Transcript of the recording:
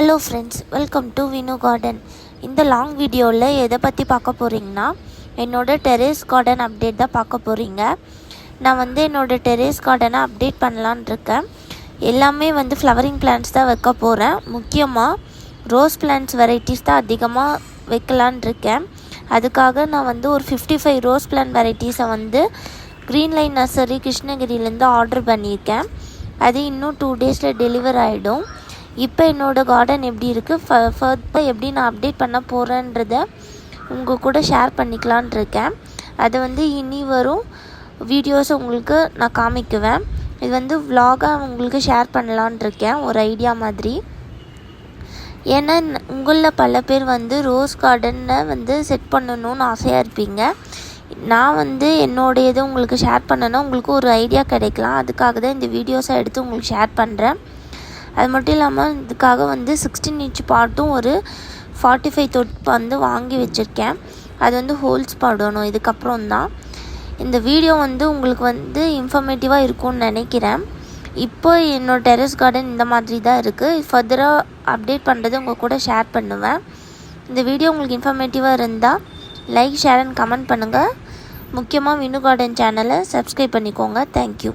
Hello friends welcome to Vinu garden இந்த long வீடியோவில் எதை பற்றி பார்க்க போகிறீங்கன்னா என்னோடய டெரேஸ் கார்டன் அப்டேட் தான் பார்க்க போகிறீங்க நான் வந்து என்னோடய டெரேஸ் கார்டனை அப்டேட் பண்ணலான் இருக்கேன். எல்லாமே வந்து ஃப்ளவரிங் பிளான்ஸ் தான் வைக்க போகிறேன் முக்கியமாக ரோஸ் பிளான்ஸ் வெரைட்டிஸ் தான் அதிகமாக வைக்கலான் இருக்கேன். அதுக்காக நான் வந்து ஒரு ஃபிஃப்டி ஃபைவ் ரோஸ் பிளான் வெரைட்டிஸை வந்து க்ரீன் லைன் நர்சரி கிருஷ்ணகிரியிலேருந்து ஆர்டர் பண்ணியிருக்கேன். அது இன்னும் டூ டேஸில் டெலிவர் ஆகிடும் இப்போ என்னோடய கார்டன் எப்படி இருக்குது ஃப ஃபர்தர் எப்படி நான் அப்டேட் பண்ண போகிறேன்றத உங்கள் கூட ஷேர் பண்ணிக்கலான் இருக்கேன். அது வந்து இனி வரும் வீடியோஸ் உங்களுக்கு நான் காமிக்குவேன். இது வந்து விலாகாக உங்களுக்கு ஷேர் பண்ணலான் இருக்கேன் ஒரு ஐடியா மாதிரி. ஏன்னா உங்களில் பல பேர் வந்து ரோஸ் கார்டனை வந்து செட் பண்ணணும்னு ஆசையாக இருப்பீங்க. நான் வந்து என்னோடைய இது உங்களுக்கு ஷேர் பண்ணேன்னா உங்களுக்கு ஒரு ஐடியா கிடைக்கலாம். அதுக்காக தான் இந்த வீடியோஸை எடுத்து உங்களுக்கு ஷேர் பண்ணுறேன் அது மட்டும் இல்லாமல் இதுக்காக வந்து சிக்ஸ்டீன் இன்ச் பாட்டும் ஒரு ஃபார்ட்டி ஃபைவ் தொட்டு வந்து வாங்கி வச்சுருக்கேன். அது வந்து ஹோல்ஸ் பாடணும். இதுக்கப்புறம் தான். இந்த வீடியோ வந்து உங்களுக்கு வந்து இன்ஃபர்மேட்டிவாக இருக்கும்னு நினைக்கிறேன். இப்போ என்னோடய டெரஸ் கார்டன் இந்த மாதிரி தான் இருக்குது ஃபர்தராக அப்டேட் பண்ணுறது உங்கள் கூட ஷேர் பண்ணுவேன். இந்த வீடியோ உங்களுக்கு இன்ஃபர்மேட்டிவாக இருந்தால் லைக் ஷேர் அண்ட் கமெண்ட் பண்ணுங்கள் முக்கியமாக வினு கார்டன் சேனலை சப்ஸ்கிரைப் பண்ணிக்கோங்க. Thank you